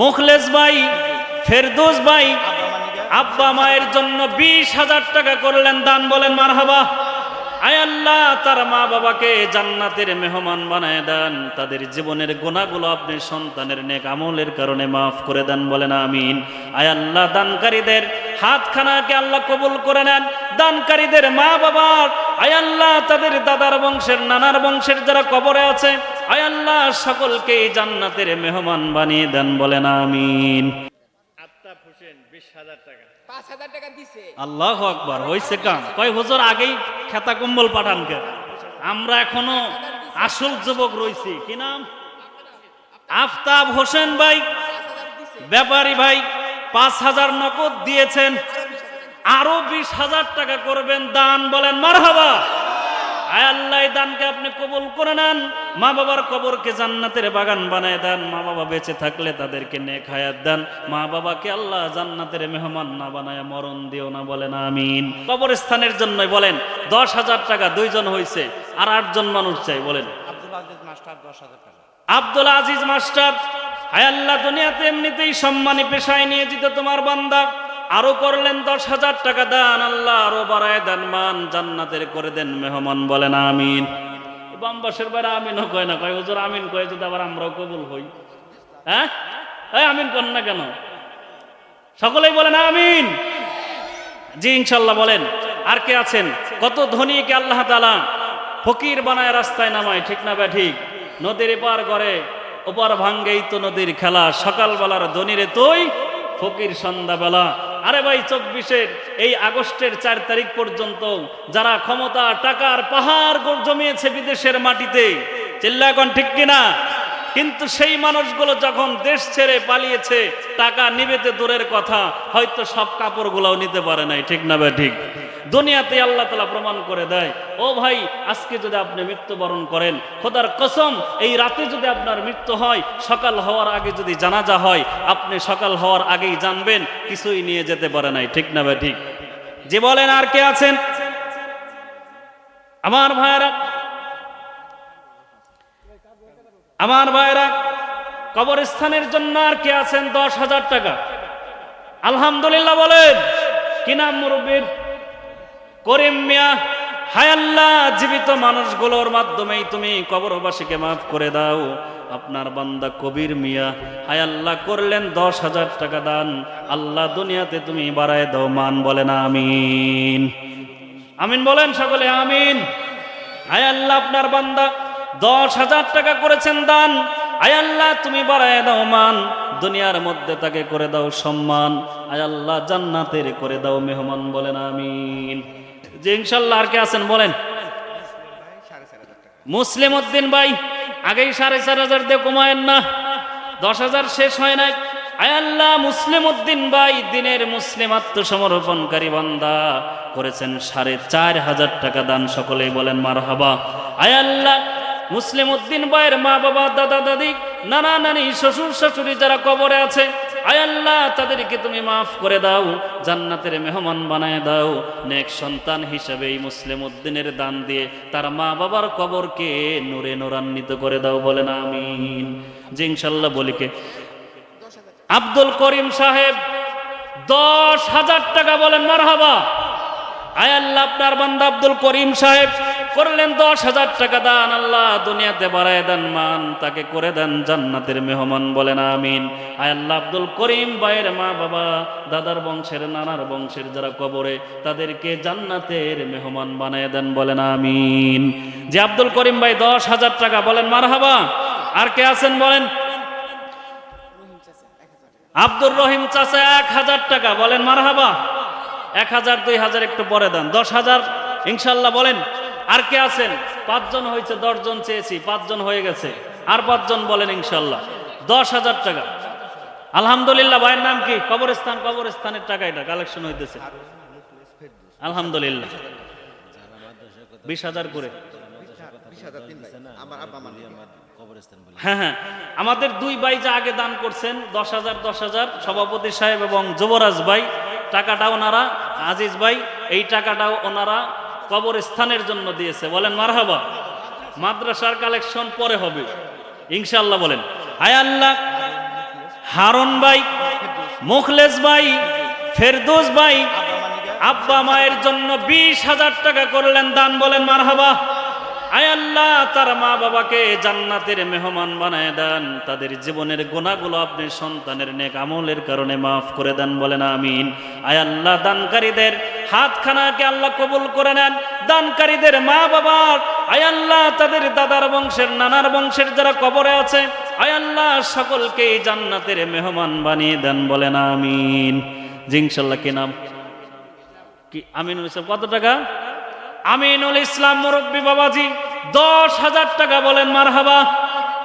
মুখলেস ভাই, ফেরদৌস ভাই, আব্বা মায়ের জন্য বিশ হাজার টাকা করলেন, দান বলেন, মারহাবা। আয় আল্লাহ, তার মা বাবাকে জান্নাতের মেহমান বানায় দেন। তাদের জীবনের গুণাগুলো আপনি সন্তানের নেক আমলের কারণে মাফ করে দেন বলেন, আমিন। আয় আল্লাহ, দানকারীদের হাতখানাকে আল্লাহ কবুল করে নেন। দানকারীদের মা বাবার আয় আল্লাহ, তাদের দাদার বংশের, নানার বংশের যারা কবরে আছে আয় আল্লাহ সকলকেই জান্নাতের মেহমান বানিয়ে দেন বলেন আমিন। আফতাব হোসেন বিশ হাজার টাকা। পাঁচ হাজার টাকা দিছে। আল্লাহ আকবার হয়েছে কাম। কয় বছর আগেই খেতা কম্বল পাঠান কে? আমরা এখনও আসল যুবক রয়েছি কি নাম? আফতাব হোসেন ভাই ব্যাপারী ভাই পাঁচ হাজার নগদ দিয়েছেন। আরও বিশ হাজার টাকা করবেন দান বলেন মারহাবা। আয় আল্লাহ দানকে আপনি কবুল করে নেন। মা বাবার কবরকে জান্নাতের বাগান বানায় দেন মা বাবা বেঁচে থাকলে তাদেরকে নেক হায়াত দেন। মা বাবাকে আল্লাহ জান্নাতের মেহমান না বানায় মরণ দিও না বলেন আমিন। কবরস্থানের জন্য বলেন দশ হাজার টাকা দুইজন হয়েছে আর আটজন মানুষ চাই বলেন। আব্দুল আজিজ মাস্টার হায় আল্লাহ দুনিয়াতে এমনিতেই সম্মানী পেশায় নিয়ে যেত তোমার বান্দা। আরও করলেন দশ হাজার টাকা দান আল্লাহ আরও বাড়ায় দেন মান জান্নাতের করে দেন মেহমান বলেন আমিন। বাম্বাসের বাইরে আমিনও কয় না কয়, হুজুর আমিন কয় যদি আবার আমরাও কবুল হই। হ্যাঁ? আমিন কর না কেন? সকলেই বলেন আমিন। জি, ইনশাল্লাহ বলেন। আর কে আছেন? কত ধনীকে আল্লাহ তালা ফকির বানায় রাস্তায় নামায়, ঠিক না ব্যা ঠিক। নদীর এপার করে ওপার ভাঙ্গেই তো নদীর খেলা। সকালবেলার ধনীরে তুই ফকির সন্ধ্যাবেলা। আরে ভাই চব্বিশের এই আগস্টের চার তারিখ পর্যন্ত যারা ক্ষমতা, টাকার পাহাড় জমিয়েছে বিদেশের মাটিতে, চিল্লা এখন ঠিক কিনা? কিন্তু সেই মানুষগুলো যখন দেশ ছেড়ে পালিয়েছে, টাকা নিবেতে দূরের কথা, হয়তো সব কাপড়গুলোও নিতে পারে নাই, ঠিক না ভাই ঠিক? দুনিয়াতে আল্লাহ তালা প্রমাণ করে দেয়। ও ভাই, আজকে যদি আপনি মৃত্যুবরণ করেন, খোদার কসম, এই রাতে যদি আপনার মৃত্যু হয়, সকাল হওয়ার আগে যদি জানাজা হয়, আপনি সকাল হওয়ার আগেই জানবেন, কিছুই নিয়ে যেতে পারে নাই। ঠিক না ভাই, ঠিক? যে বলেন, আর কে আছেন? আমার ভাইয়েরা, আমার ভাইরা কবরস্থানের জন্য আর কে আছেন? দশ হাজার টাকা। আলহামদুলিল্লাহ বলেন, কি নাম মুরব্বীর? করিম মিয়া হায়াল্লাহ জীবিত মানুষগুলোর মাধ্যমেই তুমি কবরবাসীকে মাফ করে দাও। আপনার বান্দা কবির মিয়া, হায় আল্লাহ, করলেন দশ হাজার টাকা দান। আল্লাহ দুনিয়াতে তুমি বাড়ায় দাও, মান বলেন আমিন। আমিন বলেন সকলে, আমিন। আয় আল্লাহ, আপনার বান্দা দশ হাজার টাকা করেছেন দান। আয় আল্লাহ, তুমি বাড়ায় দাও, মান। দুনিয়ার মধ্যে তাকে করে দাও সম্মান। আয় আল্লাহ, জান্নাতের করে দাও, মেহমান বলেন আমিন। যে ইনশাল্লাহ আর কে আছেন বলেন। মুসলিম উদ্দিন ভাই, আগেই সাড়ে চার হাজার দিয়ে কমায়েন না। দশ হাজার শেষ হয় নাই। আয় আল্লাহ, মুসলিম উদ্দিন ভাই, দিনের মুসলিম আত্মসমর্পণকারী বান্দা করেছেন সাড়ে চার হাজার টাকা দান, সকলেই বলেন মার হাবা আয় আল্লাহ, মুসলিম উদ্দিন ভাইয়ের মা বাবা দাদা দাদি নানা নানি শ্বশুর শাশুড়ি যারা কবরে আছে আয় আল্লাহ, তাদেরকে তুমি মাফ করে দাও, জান্নাতের মেহমান বানায় দাও। নেক সন্তান হিসেবে এই মুসলিম উদ্দিনের দান দিয়ে তার মা বাবার কবরকে নূরে নোরান্বিত করে দাও বলেন, আমিন। যে ইনশাল্লাহ বলিকে আব্দুল করিম সাহেব, দশ হাজার টাকা বলেন, মারহাবা। আয় আল্লাহ, আপনার বান্দা আব্দুল করিম সাহেব করলেন দশ হাজার টাকা দান, আল্লাহ দুনিয়াতে বাড়ায় দেন মান, তাকে করে দেন জান্নাতের মেহমান বলেন আমিন। আয় আল্লাহ আব্দুল করিম ভাইয়ের মা বাবা, দাদার বংশের, নানার বংশের যারা কবরে, তাদেরকে জান্নাতের মেহমান বানায় দেন বলেন আমিন। যে আব্দুল করিম ভাই দশ হাজার টাকা বলেন, মারহাবা, আর কে আছেন বলেন? আব্দুর রহিম চাচা এক হাজার টাকা বলেন, মারহাবা, এক হাজার, দুই হাজার একটু পরে দেন, দশ হাজার ইনশাল্লাহ বলেন। আর কে আছেন? পাঁচজন হয়েছে, দশজন চেয়েছি, পাঁচজন হয়ে গেছে। আর পাঁচজন বলেন ইনশাল্লাহ দশ হাজার টাকা। আলহামদুলিল্লাহ, ভাইয়ের নাম কি? কবরস্থান, কবরস্থানের টাকা এটা কালেকশন হইতেছে। আলহামদুলিল্লাহ। বিশ হাজার করে। হ্যাঁ হ্যাঁ। আমাদের দুই ভাই যা আগে দান করছেন, দশ হাজার দশ হাজার, সভাপতি সাহেব এবং যুবরাজ ভাই, টাকাটা ওনারা, আজিজ ভাই, এই টাকাটাও ওনারা কবরস্থানের জন্য দিয়েছে। বলেন, মারহাবা, মাদ্রাসার কালেকশন পরে হবে। ইনশাল্লাহ বলেন, হায় আল্লাহ, হারন ভাই, মুখলেস ভাই, ফেরদৌস ভাই, আব্বা মায়ের জন্য বিশ হাজার টাকা করলেন দান বলেন, মারহাবা। আয় আল্লাহ, তার মা বাবাকে জান্নাতের মেহমান বানায় দেন। তাদের জীবনের গুণাগুলো আপনি সন্তানের নেক আমলের কারণে মাফ করে দেন বলেন, আমিন। আয় আল্লাহ, দানকারীদের হাতখানাকে আল্লাহ কবুল করে নেন। দানকারীদের মা বাবার আয় আল্লাহ, তাদের দাদার বংশের, নানার বংশের যারা কবরে আছে, আয় আল্লাহ সকলকে জান্নাতের মেহমান বানিয়ে দেন বলেন, আমিন। জিংসাল্লাহ কি নাম? কি, আমিনুল ইসলাম, কত টাকা? আমিনুল ইসলাম মুরব্বী বাবাজি, দশ হাজার টাকা বলেন, মারহাবা।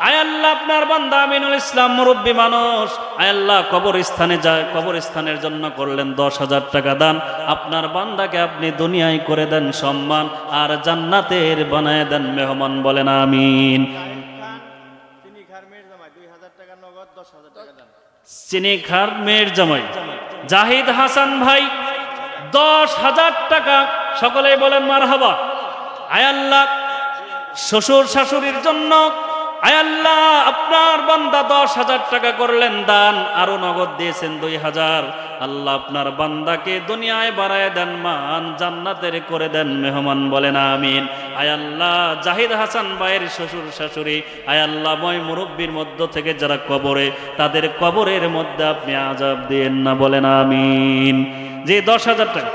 আয়াল্লাহ আপনার বান্দা আমিনুল ইসলাম মুরব্বী মানুষ। আয়াল্লাহ কবরস্থানে যায় কবরস্থানের জন্য করলেন দশ হাজার টাকা দান। আপনার বান্দাকে আপনি দুনিয়ায় করে দেন সম্মান আর জান্নাতের বানায় দেন মেহমান বলেন আমিন। চিনি খার মেয়ের জামাই দুই হাজার টাকা নগদ দশ হাজার টাকা দান। চিনি খার জামাই জাহিদ হাসান ভাই দশ হাজার টাকা। সকলেই বলেন মারহাবা। আয়াল্লাহ শ্বশুর শাশুড়ির জন্য আয়াল্লাহ আপনার বান্দা দশ হাজার টাকা করলেন দান আরও নগদ দিয়েছেন দুই হাজার। আল্লাহ আপনার বান্দাকে দুনিয়ায় বাড়ায় দেন মান জান্নাতের করে দেন মেহমান বলেন আমিন। আয়াল্লাহ জাহিদ হাসান ভাইয়ের শ্বশুর শাশুড়ি আয়াল্লাহ ময় মুরব্বীর মধ্য থেকে যারা কবরে তাদের কবরের মধ্যে আপনি আজাব দিয়েন না বলেন আমিন। যে দশ হাজার টাকা।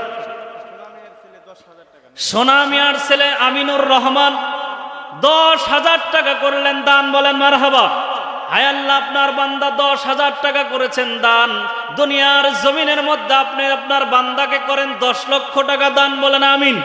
সোনা মিয়ার ছেলে আমিনুর রহমান দশ হাজার টাকা করলেন দান, বলেন মারহাবা। হায় আল্লাহ, আপনার বান্দা দশ হাজার টাকা করেছেন দান। দুনিয়ার জমিনের মধ্যে আপনি, আপনার বান্দাকে করেন দশ লক্ষ টাকা দান, বলেন আমিন।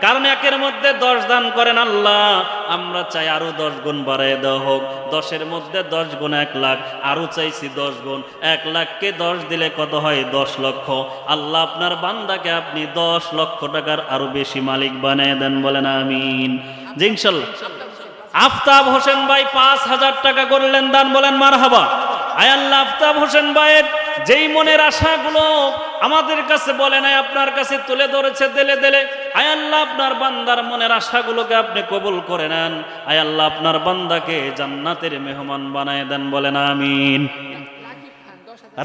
কারণ একের মধ্যে দশ দান করেন আল্লাহ। আমরা চাই আরও দশ গুণ বাড়াই দেওয়া হোক। দশের মধ্যে দশ গুণ এক লাখ। আরও চাইছি দশ গুণ। এক লাখকে দশ দিলে কত হয়? দশ লক্ষ। আল্লাহ আপনার বান্দাকে আপনি দশ লক্ষ টাকার আরও বেশি মালিক বানিয়ে দেন, বলেন আমিন। জি, ইনশাল্লাহ। আফতাব হোসেন ভাই পাঁচ হাজার টাকা করলেন, দান বলেন মারহাবা। আয়াল্লাহ আফতাব হোসেন ভাইয়ের যেই মনের আশাগুলো আমাদের কাছে বলে নাই, আপনার কাছে তুলে ধরেছে দেলে দেলে আয়াল্লাহ আপনার বান্দার মনের আশাগুলোকে আপনি কবুল করে নেন। আয়াল্লাহ আপনার বান্দাকে জান্নাতের মেহমান বানায় দেন, বলেন আমিন।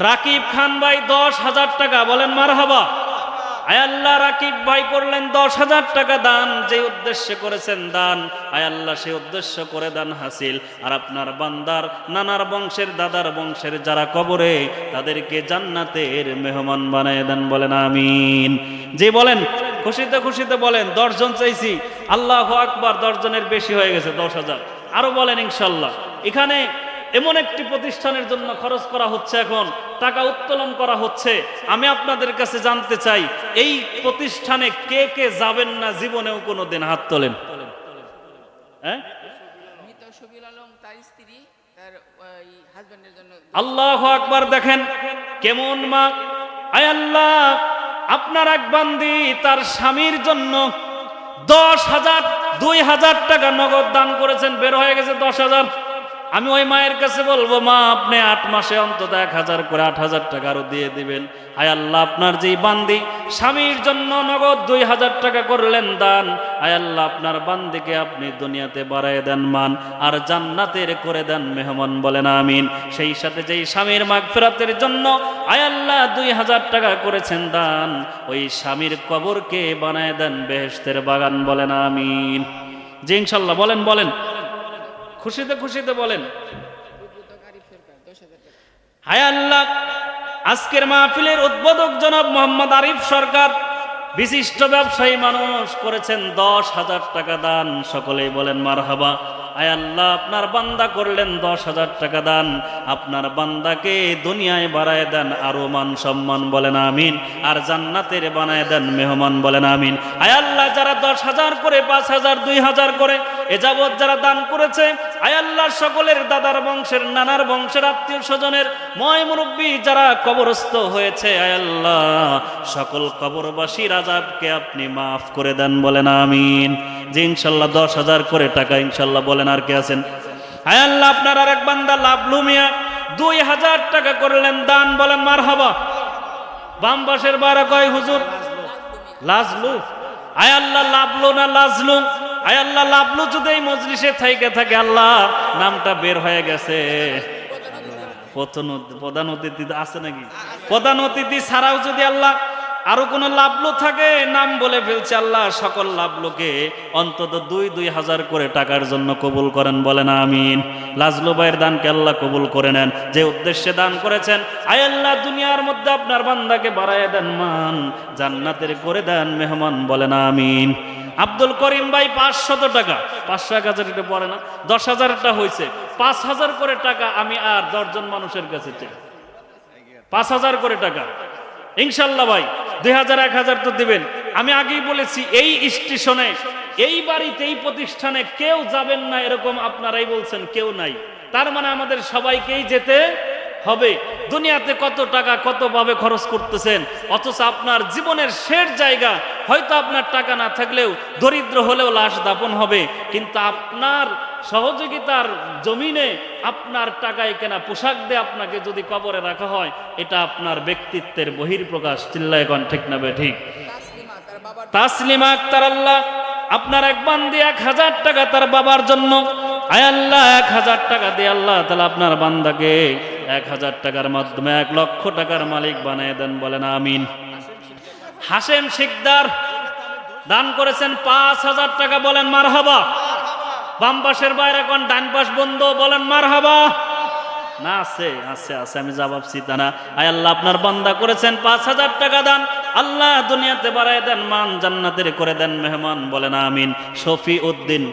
রাকিব খান ভাই দশ হাজার টাকা, বলেন মারহাবা। আয়াল্লাহ রাকিব ভাই করলেন দশ হাজার টাকা দান, যে উদ্দেশ্যে করেছেন দান। আয়াল্লাহ সে উদ্দেশ্য করে দান হাসিল। আর আপনার বান্দার, নানার বংশের, দাদার বংশের যারা কবরে, তাদেরকে জান্নাতের মেহমান বানায় দেন বলেন, আমিন। যে বলেন, খুশিতে খুশিতে বলেন দশজন চাইছি, আল্লাহ আকবার দশজনের বেশি হয়ে গেছে, দশ হাজার। আরও বলেন, ইনশাল্লাহ। এখানে এমন একটি প্রতিষ্ঠানের জন্য খরচ করা হচ্ছে এখন, টাকা উত্তোলন করা হচ্ছে। আমি আপনাদের কাছে জানতে চাই, এই প্রতিষ্ঠানে কে কে যাবেন না জীবনেও কোনো দিন হাত তোলেন? হ্যাঁ? আল্লাহ আকবার দেখেন, কেমন মা? আয় আল্লাহ, আপনার এক বান্দি তার স্বামীর জন্য দশ হাজার, দুই হাজার টাকা নগদ দান করেছেন, বের হয়ে গেছে দশ হাজার। আমি ওই মায়ের কাছে বলব, মা, আপনি আট মাসে অন্তত এক হাজার করে আট হাজার টাকা আরও দিয়ে দিবেন। আয় আল্লাহ, আপনার যেই বান্দি, স্বামীর জন্য নগদ দুই হাজার টাকা করলেন দান। আয় আল্লাহ, আপনার বান্দিকে আপনি দুনিয়াতে বাড়ায় দেন মান, আর জান্নাতের করে দেন মেহমান বলেন, আমিন। সেই সাথে যেই স্বামীর মাঘ ফেরাতের জন্য আয় আল্লাহ দুই হাজার টাকা করেছেন দান, ওই স্বামীর কবরকে বানায় দেন বেহেশতের বাগান বলেন, আমিন। জি, ইনশাল্লাহ, বলেন বলেন। খুশিতে খুশিতে বলেন। হায় আল্লাহ, আজকের মাহফিলের উদ্বোধক জনাব মোহাম্মদ আরিফ সরকার, বিশিষ্ট ব্যবসায়ী মানুষ করেছেন দশ হাজার টাকা দান, সকলেই বলেন মারহাবা। আয় আল্লাহ, আপনার বান্দা করলেন দশ হাজার টাকা দান। আপনার বান্দাকে দুনিয়ায় বাড়ায় দেন আরও মান সম্মান বলেন, আমিন। আর জান্নাতের বানায় দেন, মেহমান বলেন, আমিন। আয় আল্লাহ, যারা দশ হাজার করে, পাঁচ হাজার, দুই হাজার করে, এ যাবৎ যারা দান করেছে, আয় আল্লাহ, সকলের দাদার বংশের, নানার বংশের আত্মীয় স্বজনের, ময় মুরব্বী যারা কবরস্থ হয়েছে, আয় আল্লাহ, সকল কবরবাসী রাজাবকে আপনি মাফ করে দেন, বলেন, আমিন। যে ইনশাল্লাহ দশ হাজার করে টাকা ইনশাল্লাহ বলেন আর কে আছেন? আয় আল্লাহ, আপনার আর এক বান্দা লাভলু মিয়া দুই হাজার টাকা করলেন দান বলেন মার হবা বাম পাশের বারা কয়, হুজুর? লাজলু। আয় আল্লাহ লাভলু না লাজলু? আয় আল্লাহ লাভলু যদি এই মজলিসে থাইকে থাকে, আল্লাহ, নামটা বের হয়ে গেছে। প্রধান অতিথি আছে নাকি? প্রধান অতিথি ছাড়াও যদি আল্লাহ আরও কোনো লাভলো থাকে? নাম বলে ফেলছে আল্লাহ, সকল লাভলোকে অন্তত দুই দুই হাজার করে টাকার জন্য কবুল করেন, বলেন আমিন। লাজলু ভাইয়ের দানকে আল্লাহ কবুল করে নেন। যে উদ্দেশ্যে দান করেছেন, আয় আল্লাহ, দুনিয়ার মধ্যে আপনার বান্দাকে বাড়ায় দেন মান, জান্নাতের করে দেন মেহমান, বলেন আমিন। আব্দুল করিম ভাই, পাঁচশত টাকা। পাঁচশো এক হাজার এটা পড়ে না, দশ হাজারটা হয়েছে পাঁচ হাজার করে টাকা আমি আর দশজন মানুষের কাছে চাই। পাঁচ হাজার করে টাকা। ইনশাল্লাহ ভাই দুই হাজার, এক হাজার তো দিবেন। আমি আগেই বলেছি, এই স্টেশনে, এই বাড়িতে, এই প্রতিষ্ঠানে কেউ যাবেন না এরকম আপনারাই বলছেন, কেউ নাই। তার মানে আমাদের সবাইকেই যেতে হবে। দুনিয়াতে কত টাকা কত ভাবে খরচ করতেছেন, অথচ আপনার জীবনের শেষ জায়গা হয়তো আপনার টাকা না থাকলেও, দরিদ্র হলেও লাশ দাপন হবে। কিন্তু আপনার সহযোগিতার জমিনে আপনার টাকায় কেনা পোশাক দিয়ে আপনাকে যদি কবরে রাখা হয় এটা আপনার ব্যক্তিত্বের বহির্প্রকাশ চিল্লায় কন ঠিক না ঠিক? তাসলিমা আক্তার আল্লাহ আপনার এক বান্দি এক হাজার টাকা তার বাবার জন্য। আয় আল্লাহ এক হাজার টাকা দিয়ে আল্লাহ তাহলে আপনার বান্দাকে এক হাজার টাকার মাধ্যমে এক লক্ষ টাকার মালিক বানিয়ে দেন বলেন আমিন। হাসেম শিকদার দান করেছেন পাঁচ হাজার টাকা বলেন মার হাবা বাম পাশের বাইরে এখন ডান পাশ বন্ধ, বলেন মার হাবা না, আছে আছে আছে, আমি জবাব চিতা না। আয় আল্লাহ, আপনার বান্দা করেছেন পাঁচ হাজার টাকা দান। আল্লাহ দুনিয়াতে বাড়ায় দেন মান, জান্নাতের করে দেন মেহমান, বলেন আমিন। শফি উদ্দিন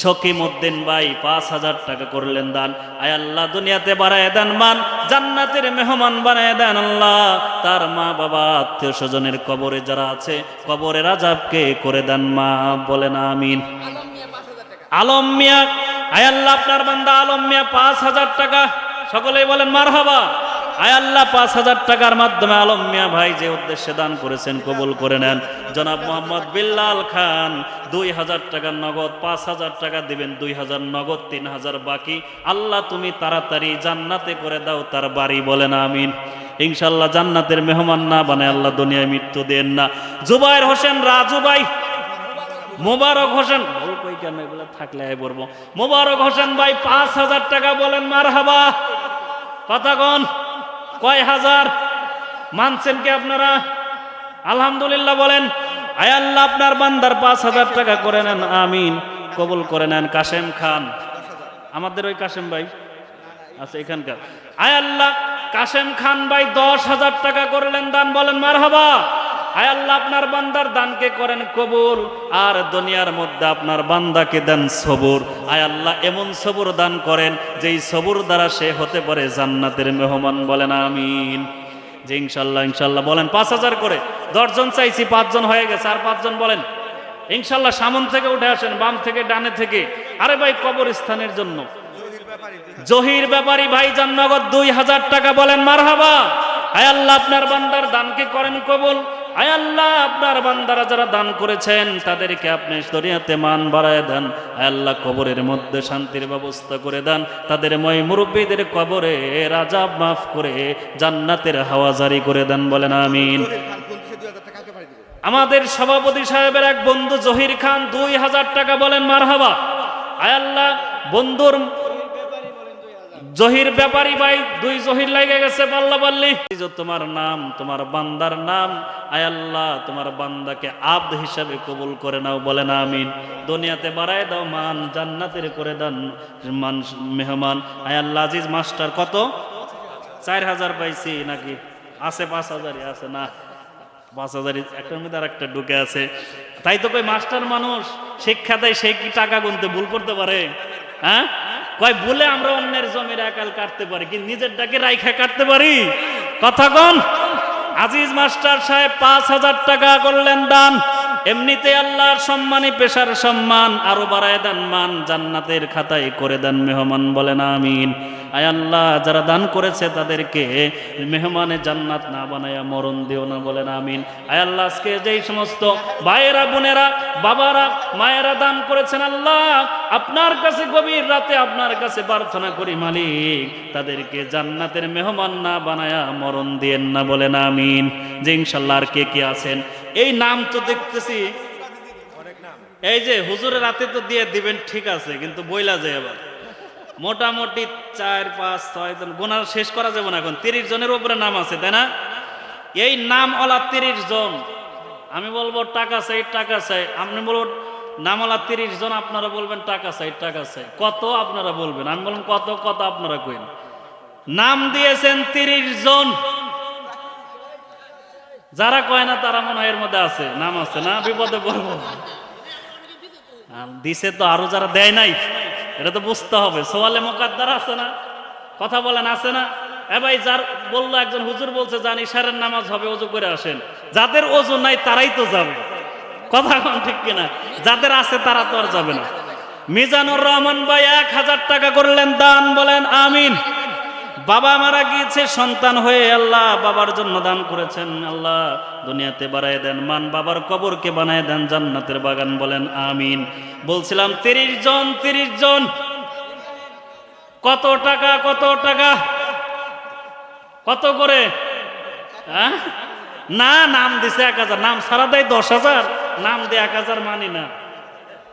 শকিম উদ্দিন ভাই, পাঁচ হাজার টাকা করলেন দান। আয় আল্লাহ, দুনিয়াতে বাড়ায় দেন মান, জান্নাতের মেহমান বানায় দেন আল্লাহ। তার মা, বাবা আত্মীয় স্বজনের কবরে যারা আছে, কবরের আজাবকে করে দেন মা, বলেন আমিন আলম মিয়া পাঁচ হাজার টাকা আলম মিয়া আয় আল্লাহ, আপনার বান্দা আলম মিয়া, পাঁচ হাজার টাকা। সকলেই বলেন মার হাবা আয় আল্লাহ, পাঁচ হাজার টাকার মাধ্যমে আলম মিয়া ভাই যে উদ্দেশ্যে দান করেছেন, কবুল করে নেন। জনাব মোহাম্মদ বিল্লাল খান, দুই হাজার টাকার নগদ, পাঁচ হাজার টাকা দিবেন, দুই হাজার নগদ, তিন হাজার বাকি। আল্লাহ, তুমি তাড়াতাড়ি জান্নাতে করে দাও, তার বাড়ি বলেন, আমিন। ইনশাল্লাহ জান্নাতের মেহমান না বানায় আল্লাহ দুনিয়ায় মৃত্যু দেন না। জুবাইর হোসেন রাজু ভাই মোবারক হোসেন, বল কই কেন এগুলো থাকলে আয় পড়ব মোবারক হোসেন ভাই পাঁচ হাজার টাকা বলেন মার হাবা কথা কন কয় হাজার? মানছেন কি আপনারা? আলহামদুলিল্লাহ বলেন, আয় আল্লাহ, আপনার বান্দার পাঁচ হাজার টাকা করে নেন, আমিন। কবুল করে নেন, কাশেম খান। আমাদের ওই কাশেম ভাই আচ্ছা এখানকার। আয় কাশেম খান ভাই দশ হাজার টাকা করলেন, দান বলেন মার হাবা আয় আল্লাহ, আপনার বান্দার দানকে করেন কবুল? আর দুনিয়ার মধ্যে আপনার বান্দাকে দেন সবুর। আয় আল্লাহ, এমন সবুর দান করেন যেই সবুর দ্বারা সে হতে পারে জান্নাতের মেহমান বলেন আমিন। যে ইনশাল্লাহ ইনশাল্লাহ বলেন, পাঁচ হাজার করে। দশজন চাইছি, পাঁচজন হয়ে গেছে, আর পাঁচজন বলেন, ইনশাল্লাহ সামন থেকে উঠে আসেন, বাম থেকে, ডানে থেকে। আরে ভাই, কবরস্থানের জন্য। জহির ব্যাপারী ভাই জান্নগর দুই হাজার টাকা বলেন, মারহাবা। আয় আল্লাহ, আপনার বান্দার দানকে করেন কবুল? আয় আল্লাহ, আপনার বান্দারা যারা দান করেছেন, তাদেরকে আপনি দরিয়াতে মান বাড়ায় দেন। আয় আল্লাহ, কবরের মধ্যে শান্তির ব্যবস্থা করে দেন। তাদের মই মুরব্বীদের কবরে রাজা মাফ করে, জান্নাতের হাওয়া জারি করে দেন বলেন, আমিন। আমাদের সভাপতি সাহেবের এক বন্ধু জহির খান, দুই হাজার টাকা বলেন, মারহাবা। আয় আল্লাহ, বন্ধুর জহির ব্যাপারী ভাই, দুই জহির লাগে গেছে পাল্লা পাল্লি। তোমার নাম, তোমার বান্দার নাম, আয় আল্লাহ, তোমার বান্দাকে আব্দ হিসাবে কবুল করে নাও বলে না আমিন। দুনিয়াতে বাড়ায় দাও মান, জান্নাতের করে দেন মান, মেহমান। আয় আল্লাহ, আজিজ মাস্টার কত? চার হাজার পাইছি নাকি? আছে পাঁচ হাজারই, আছে না। পাঁচ হাজার একটার মধ্যে আর একটা ঢুকে আছে। তাই তো কই মাস্টার মানুষ, শিক্ষা দেয়, সে কি টাকা গুনতে ভুল করতে পারে? হ্যাঁ? কয় বলে আমরা অন্যের জমির একাল কাটতে পারি, কিন্তু নিজের ডাকে রাইখা কাটতে পারি। কথা কন। আজিজ মাস্টার সাহেব পাঁচ হাজার টাকা করলেন দান। এমনিতে আল্লাহর সম্মানই পেশার সম্মান, আরও বাড়ায় দেন মান, জান্নাতের খাতায় করে দেন মেহমান বলেন, আমিন। আয় আল্লাহ যারা দান করেছে তাদেরকে মেহমানে জান্নাত না বানায়া মরণ দিও না বলেন আমিন। আয় আল্লাহ আজকে যেই সমস্ত ভাইয়েরা বোনেরা বাবারা মায়েরা দান করেছেন আল্লাহ আপনার কাছে গভীর রাতে আপনার কাছে প্রার্থনা করি মালিক তাদেরকে জান্নাতের মেহমান না বানায়া মরণ দিয়েন না বলেন আমিন। যে ইনশাল্লাহ আর কে কে আছেন এই নাম তো দেখতেছি। এই যে হুজুরের রাতে তো দিয়ে দিবেন ঠিক আছে কিন্তু বইলা যায় আবার। মোটামুটি চার, পাঁচ, ছয় জন। গোনার শেষ করা যাবে না এখন। তিরিশ জনের উপরে নাম আছে, তাই না? এই নাম ওলা তিরিশ জন। আমি বলব টাকা চাই টাকা চাই। আপনি বলব নামওয়ালা তিরিশ জন, আপনারা বলবেন টাকা চাই টাকা চাই। কত আপনারা বলবেন? আমি বললাম কত কত আপনারা কইন? নাম দিয়েছেন তিরিশ জন। যারা কয় না, তারা মনে হয় এর মধ্যে আছে। নাম আছে না? বিপদে আর দিছে তো আরও যারা দেয় নাই। এটা তো বুঝতে হবে। সোয়ালে মোকাদ্দার আছে না? কথা বলেন আছে না? এ ভাই, যার বলল একজন হুজুর বলছে যান ইশারের নামাজ হবে অজু করে আসেন। যাদের ওজু নাই, তারাই তো যাবে। কথা কোন ঠিক কিনা? যাদের আছে, তারা তো আর যাবে না। মিজানুর রহমান ভাই, এক হাজার টাকা করলেন, দান বলেন, আমিন। বাবা মারা গিয়েছে, সন্তান হয়ে আল্লাহ বাবার জন্য দান করেছেন। আল্লাহ দুনিয়াতে বাড়ায় দেন, মান বাবার কবরকে বানায় দেন, জান্নাতের বাগান বলেন, আমিন। বলছিলাম, তিরিশ জন তিরিশ জন। কত টাকা কত টাকা? কত করে? হ্যাঁ? না, নাম দিছে এক হাজার, নাম সারা দেয় দশ হাজার, নাম দিয়ে এক হাজার মানি না।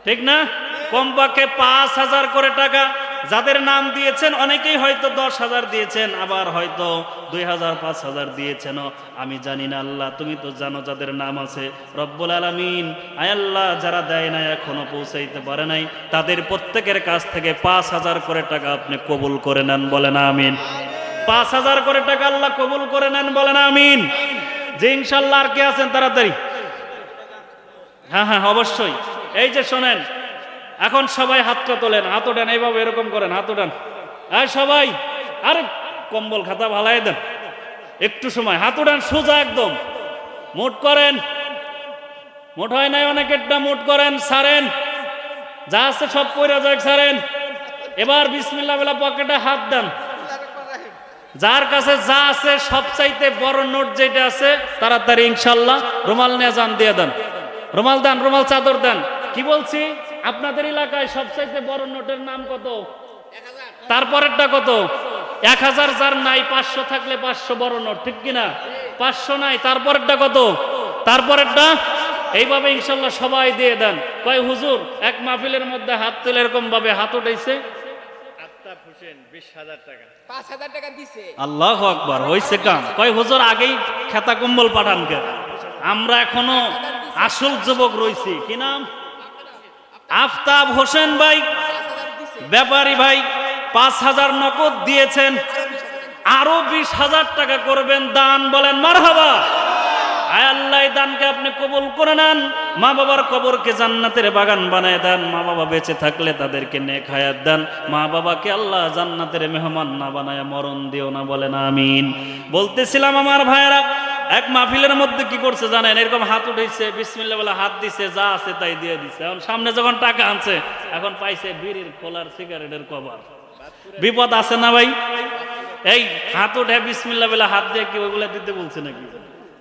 ঠিক না? কমপক্ষে পাঁচ হাজার করে টাকা। যাদের নাম দিয়েছেন, অনেকেই হয়তো দশ হাজার দিয়েছেন, আবার হয়তো দুই হাজার, পাঁচ হাজার দিয়েছেন আমি জানি না আল্লাহ, তুমি তো জানো যাদের নাম আছে। রব্বুল আলমিন আয়াল্লাহ যারা দেয় নাই, এখনও পৌঁছাইতে পারে নাই, তাদের প্রত্যেকের কাছ থেকে পাঁচ হাজার করে টাকা আপনি কবুল করে নেন, বলেন আমিন। পাঁচ হাজার করে টাকা আল্লাহ কবুল করে নেন, বলেন আমিন। যে ইনশাল্লাহ আর কে আছেন, তাড়াতাড়ি। হ্যাঁ হ্যাঁ অবশ্যই। এই যে শোনেন এখন সবাই হাতটা তোলেন, হাত ওঠান, এইভাবে এরকম করেন, হাত ওঠান। আর সবাই, আরে, কম্বল খাতা ভালাই দেন। একটু সময়, হাত উঠান সোজা একদম। মোট করেন। মোট হয় নাই অনেকেরটা, মোট করেন, সারেন। যা আছে সব পয়রা যাক সারেন। এবার বিসমিল্লা বেলা পকেটে হাত দেন। যার কাছে যা আছে, সবচাইতে বড় নোট যেটা আছে, তাড়াতাড়ি ইনশাল্লাহ রুমাল নিয়ে যান, দিয়ে দেন। রুমাল দেন, রুমাল চাদর দেন। কি বলছি? আপনাদের এলাকায় সবচাইতে বড় নোটের নাম কত? তারপরেরটা কত? এক হাজার যার নাই পাঁচশো থাকলে পাঁচশো বড় নোট ঠিক কিনা? পাঁচশো নাই তারপরেরটা কত? তারপরেরটা? এইভাবে ইনশাল্লাহ সবাই দিয়ে দেন। কয় হুজুর এক মাহফিলের মধ্যে হাত তুলে এরকম ভাবে হাত উঠাইছে? আফতাব হোসেন বিশ হাজার টাকা। পাঁচ হাজার টাকা দিছে। আল্লাহ আকবার হয়েছে কাম। কয় হুজুর আগেই খেতা কম্বল পাঠানকে। আমরা এখনও আসল যুবক রয়েছি কি নাম? আফতাব হোসেন ভাই, ব্যাপারী ভাই, পাঁচ হাজার নগদ দিয়েছেন। আরও বিশ হাজার টাকা করবেন দান বলেন, মারহাবা। আয় আল্লাহ দানকে আপনি কবুল করে নেন। মা বাবার কবরকে জান্নাতের বাগান বানায় দেন। মা বাবা বেঁচে থাকলে তাদেরকে নেক হায়াত দেন। মা বাবাকে আল্লাহ জান্নাতের মেহমান না বানায় মরণ দিও না বলেন, আমিন। বলতেছিলাম আমার ভাইয়েরা এক মাহফিলের মধ্যে কি করছে জানেন? এরকম হাত উঠেছে বিসমিল্লা বলে হাত দিছে, যা আছে তাই দিয়ে দিছে। এখন সামনে যখন টাকা আনছে, এখন পাইছে বিড়ির খোলার সিগারেটের কভার। বিপদ আছে না ভাই? এই হাত উঠে বিসমিল্লা বলে হাত দিয়ে কি ওইগুলা দিতে বলছে নাকি?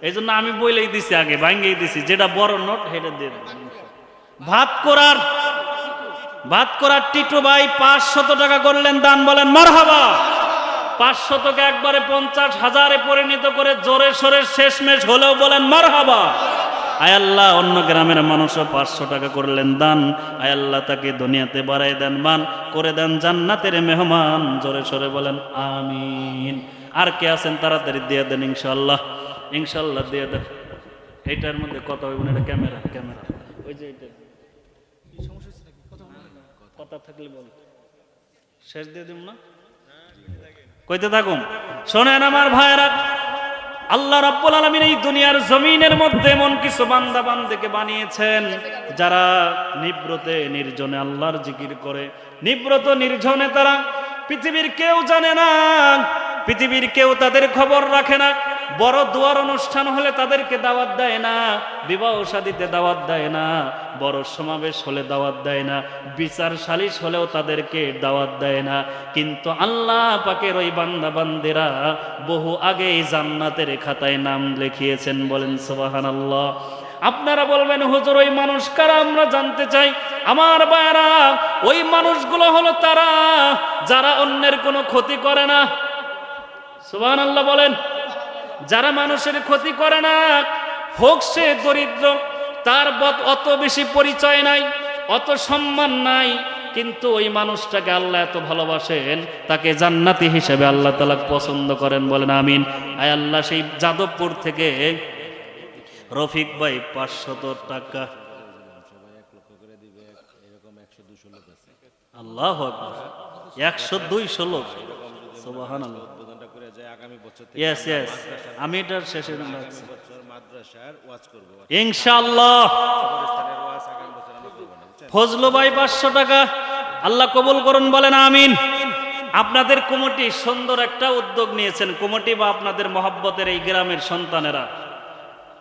এই জন্য আমি বইলেই দিছি আগে, ভাঙ্গেই দিছি। যেটা বড় নোট, সেটা দিয়ে। ভাত করার ভাত করার টিটু ভাই পাঁচশত টাকা করলেন দান বলেন মার মারহাবা! পাঁচশতকে একবারে পঞ্চাশ হাজারে পরিণত করে জোরে সোরে শেষমেশ হলেও বলেন, মারহাবা! আয় আল্লাহ, অন্য গ্রামের মানুষও পাঁচশো টাকা করলেন দান আয় আল্লাহ, তাকে দুনিয়াতে বাড়াই দেন মান, করে দেন জান্নাতের মেহমান। জোরে সরে বলেন, আমিন। আর কে আছেন, তাড়াতাড়ি দিয়ে দেন ইনশাল্লাহ ইনশাল্লাহ দিয়ে দেন। এইটার মধ্যে কথা হইব না, এটা ক্যামেরা ক্যামেরা। ওই যে এইটা। কথা থাকলে বল। শেষ দিয়ে দিব না? কইতে থাকুন। শোনেন আমার ভাইয়েরা, আল্লাহ রাব্বুল আলামিন এই দুনিয়ার জমিনের মধ্যে এমন কিছু বান্দা বান্দাকে বানিয়েছেন, যারা নিব্রতে নির্জনে আল্লাহর জিকির করে। নিব্রত নির্জনে তারা পৃথিবীর কেউ জানে না, পৃথিবীর কেউ তাদের খবর রাখে না। বড় দুয়ার অনুষ্ঠান হলে তাদেরকে দাওয়াত দেয় না, বিবাহ শাদিতে দাওয়াত দেয় না, বড় সমাবেশ হলে দাওয়াত দেয় না, বিচার সালিশ হলেও তাদেরকে দাওয়াত দেয় না। কিন্তু আল্লাহ পাকের ওই বান্দা বান্দেরা বহু আগেই জান্নাতের খাতায় নাম লিখিয়েছেন, বলেন সোবাহান আল্লাহ আপনারা বলবেন, হুজুর, ওই মানুষ কারা? আমরা জানতে চাই। আমার বায়রা ওই মানুষগুলো হলো তারা, যারা অন্যের কোনো ক্ষতি করে না। সুবহান আল্লাহ বলেন। যারা মানুষের ক্ষতি করে না, হোক সে দরিদ্র, তার অত বেশি পরিচয় নাই, অত সম্মান নাই, কিন্তু ওই মানুষটাকে আল্লাহ এত ভালোবাসেন, তাকে জান্নাতি হিসেবে আল্লাহ তালা পছন্দ করেন বলেন আমিন। আয় আল্লাহ, সেই যাদবপুর থেকে রফিক ভাই পাঁচশত টাকা। আল্লাহ একশো দুইশো লোক। সুবাহান আল্লাহ আগামী বছর থেকে ইয়েস ইয়েস আমি এটার শেষে রাখছি মাদ্রাসার ওয়াজ করব। ইনশাআল্লাহ। কবরস্থানের ওয়াজ আগামী বছর আমরা করব না বুঝছেন? ফজলু ভাই পাঁচশো টাকা। আল্লাহ কবুল করুন বলেন আমিন। আপনাদের কমিটি সুন্দর একটা উদ্যোগ নিয়েছেন। কমিটি বা আপনাদের মহাব্বতের এই গ্রামের সন্তানেরা।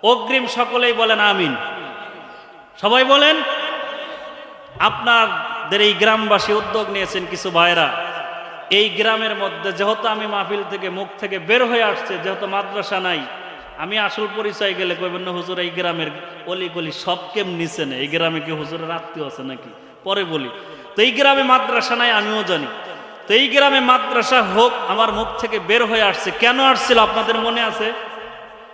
অগ্রিম সকলেই বলেন আমিন। সবাই বলেন আপনাদের এই গ্রামবাসী উদ্যোগ নিয়েছেন কিছু ভাইরা। এই গ্রামের মধ্যে, যেহেতু আমি মাহফিল থেকে মুখ থেকে বের হয়ে আসছে, যেহেতু মাদ্রাসা নাই, আমি আসল পরিচয় গেলে কইবেন, না, হুজুর, এই গ্রামের অলি গলি সব কেম নিচে না এই গ্রামে কি হুজুরের আত্মীয় আছে নাকি? পরে বলি, তো এই গ্রামে মাদ্রাসা নাই, আমিও জানি। তো এই গ্রামে মাদ্রাসা হোক, আমার মুখ থেকে বের হয়ে আসছে। কেন আসছিল, আপনাদের মনে আছে?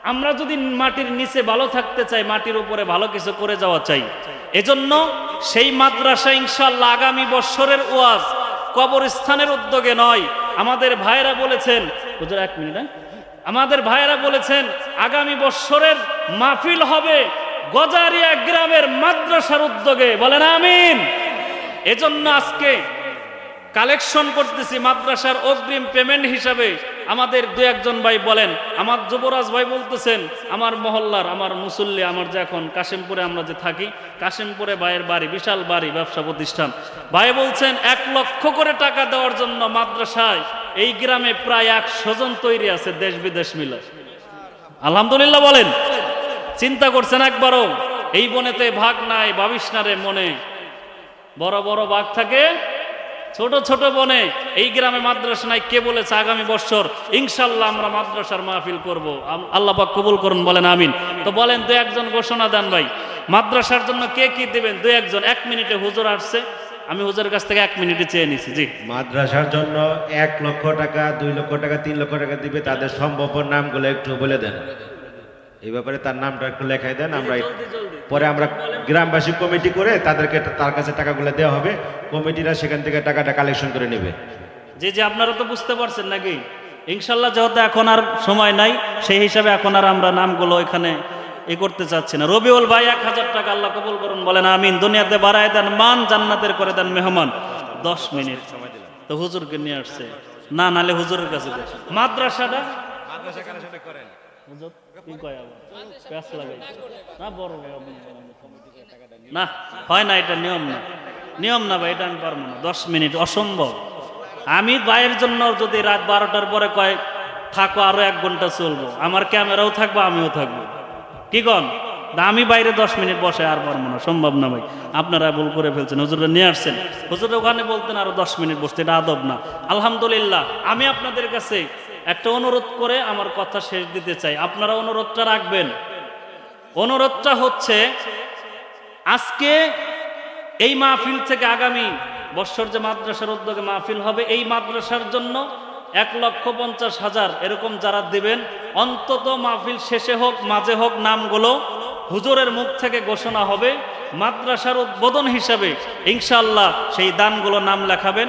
আমরা যদি মাটির নিচে ভালো থাকতে চাই, মাটির উপরে ভালো কিছু করে যাওয়া চাই। এজন্য সেই মাদ্রাসা ইনশাল্লাহ আগামী বৎসরের ওয়াজ কবরস্থানের উদ্যোগে নয়। আমাদের ভাইরা বলেছেন এক মিনিট হ্যাঁ? আমাদের ভাইরা বলেছেন, আগামী বৎসরের মাহফিল হবে গজারিয়া গ্রামের মাদ্রাসার উদ্যোগে। বলেন আমিন। এজন্য আজকে কালেকশন করতেছি মাদ্রাসার অগ্রিম পেমেন্ট হিসাবে। আমাদের দু একজন ভাই বলেন, আমার যুবরাজ ভাই বলতেছেন, আমার মহল্লার, আমার মুসল্লি, আমার যে এখন কাশিমপুরে আমরা যে থাকি, কাশিমপুরে ভাইয়ের বাড়ি, বিশাল বাড়ি, ব্যবসা প্রতিষ্ঠান। ভাই বলছেন, এক লক্ষ করে টাকা দেওয়ার জন্য মাদ্রাসায়, এই গ্রামে প্রায় একশো জন তৈরি আছে, দেশ বিদেশ মিলে। আলহামদুলিল্লাহ বলেন। চিন্তা করছেন একবারও, এই বনেতে ভাগ নাই বাবিসনারে মনে। বড় বড় বাঘ থাকে ছোট ছোট বনে এই গ্রামে মাদ্রাসা নাই, কে বলেছে আগামী বছর ইনশাল্লাহ আমরা মাদ্রাসার মাহফিল করব। আল্লাহ পাক কবুল করুন, বলেন আমিন। তো বলেন, দু একজন ঘোষণা দেন ভাই। মাদ্রাসার জন্য কে কি দেবেন? দু একজন, এক মিনিটে হুজুর আসছে, আমি হুজুরের কাছ থেকে এক মিনিটে চেয়ে নিছি, জি। মাদ্রাসার জন্য এক লক্ষ টাকা, দুই লক্ষ টাকা, তিন লক্ষ টাকা দিবে, তাদের সম্ভব নামগুলো একটু বলে দেন। এই ব্যাপারে তার নামটা একটু লেখাই দেন আমরা পরে আমরা গ্রামবাসী কমিটি করে তাদেরকে তার কাছে টাকাগুলো দেওয়া হবে। কমিটিরা সেখান থেকে টাকাটা কালেকশন করে নেবে। যে যে আপনারা তো বুঝতে পারছেন নাকি? ইনশাল্লাহ যেহেতু এখন আর সময় নাই সেই হিসাবে এখন আর আমরা নামগুলো এখানে এ করতে চাচ্ছি না। রবিউল ভাই এক হাজার টাকা আল্লাহ কবুল করুন বলেন আমিন। দুনিয়াতে বাড়ায় দেন মান জান্নাতের করে দেন মেহমান। দশ মিনিট। সময় দিলাম তো হুজুরকে নিয়ে আসছে। না নালে হুজুরের কাছে। মাদ্রাসাটা? মাদ্রাসা করেন। হুজুর? না হয় না, এটা নিয়ম না। নিয়ম না ভাই, এটা আমি পারব না। দশ মিনিট, অসম্ভব। আমি ভাইয়ের জন্য যদি রাত বারোটার পরে কয়, থাকো, আরও এক ঘণ্টা চলবো। আমার ক্যামেরাও থাকব, আমিও থাকব। কি কন? আমি বাইরে দশ মিনিট বসে আর পারব না, সম্ভব না ভাই। আপনারা ভুল করে ফেলছেন হুজুরে নিয়ে আসছেন। হুজুরে ওখানে বলতেন আরও দশ মিনিট বসতে, এটা আদব না। আলহামদুলিল্লাহ, আমি আপনাদের কাছে একটা অনুরোধ করে আমার কথা শেষ দিতে চাই। আপনারা অনুরোধটা রাখবেন। অনুরোধটা হচ্ছে, আজকে এই মাহফিল থেকে আগামী বৎসর যে মাদ্রাসার উদ্যোগে মাহফিল হবে, এই মাদ্রাসার জন্য এক লক্ষ পঞ্চাশ হাজার এরকম যারা দেবেন, অন্তত মাহফিল শেষে হোক, মাঝে হোক, নামগুলো হুজুরের মুখ থেকে ঘোষণা হবে। মাদ্রাসার উদ্বোধন হিসাবে ইনশাল্লাহ সেই দানগুলো নাম লেখাবেন।